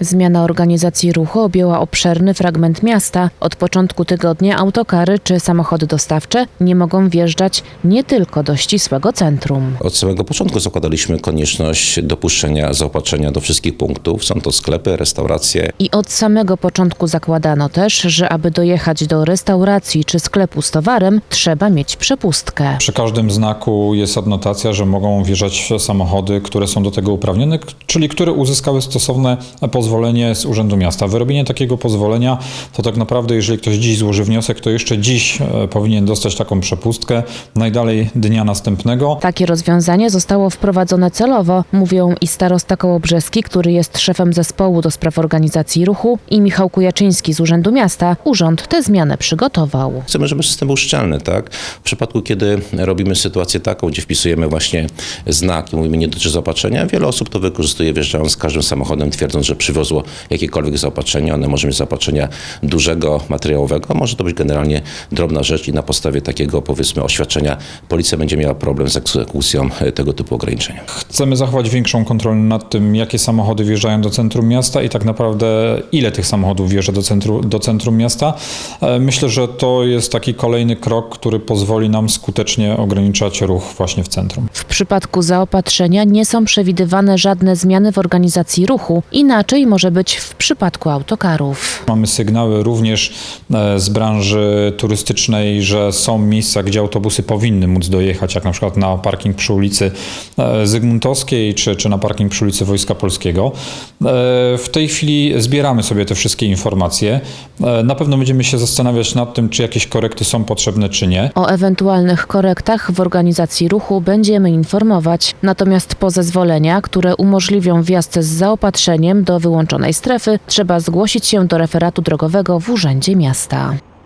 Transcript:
Zmiana organizacji ruchu objęła obszerny fragment miasta. Od początku tygodnia autokary czy samochody dostawcze nie mogą wjeżdżać nie tylko do ścisłego centrum. Od samego początku zakładaliśmy konieczność dopuszczenia zaopatrzenia do wszystkich punktów. Są to sklepy, restauracje. I od samego początku zakładano też, że aby dojechać do restauracji czy sklepu z towarem, trzeba mieć przepustkę. Przy każdym znaku jest adnotacja, że mogą wjeżdżać samochody, które są do tego uprawnione, czyli które uzyskały stosowne pozwolenie z Urzędu Miasta. Wyrobienie takiego pozwolenia to tak naprawdę, jeżeli ktoś dziś złoży wniosek, to jeszcze dziś e, powinien dostać taką przepustkę, najdalej dnia następnego. Takie rozwiązanie zostało wprowadzone celowo, mówią i starosta Kołobrzeski, który jest szefem zespołu do spraw organizacji ruchu i Michał Kujaczyński z Urzędu Miasta. Urząd tę zmianę przygotował. Chcemy, żeby system był szczelny, tak? W przypadku, kiedy robimy sytuację taką, gdzie wpisujemy właśnie znak i mówimy nie dotyczy zaopatrzenia, wiele osób to wykorzystuje wjeżdżając z każdym samochodem, twierdząc, że przywiozło jakiekolwiek zaopatrzenie. One może mieć zaopatrzenia dużego, materiałowego, a może to być generalnie drobna rzecz i na podstawie takiego, powiedzmy, oświadczenia policja będzie miała problem z egzekucją e, tego typu ograniczenia. Chcemy zachować większą kontrolę nad tym, jakie samochody wjeżdżają do centrum miasta i tak naprawdę ile tych samochodów wjeżdża do centrum, do centrum miasta. E, Myślę, że to jest taki kolejny krok, który pozwoli nam skutecznie ograniczać ruch właśnie w centrum. W przypadku zaopatrzenia nie są przewidywane żadne zmiany w organizacji ruchu. Inaczej może być w przypadku autokarów. Mamy sygnały również e, z branży turystycznej, że są miejsca, gdzie autobusy powinny móc dojechać, jak na przykład na parking przy ulicy e, Zygmuntowskiej czy, czy na parking przy ulicy Wojska Polskiego. E, W tej chwili zbieramy sobie te wszystkie informacje. Na pewno będziemy się zastanawiać nad tym, czy jakieś korekty są potrzebne, czy nie. O ewentualnych korektach w organizacji ruchu będziemy informować. Natomiast po zezwolenia, które umożliwią wjazd z zaopatrzeniem do wyłączonej strefy, trzeba zgłosić się do referatu drogowego w Urzędzie Miasta.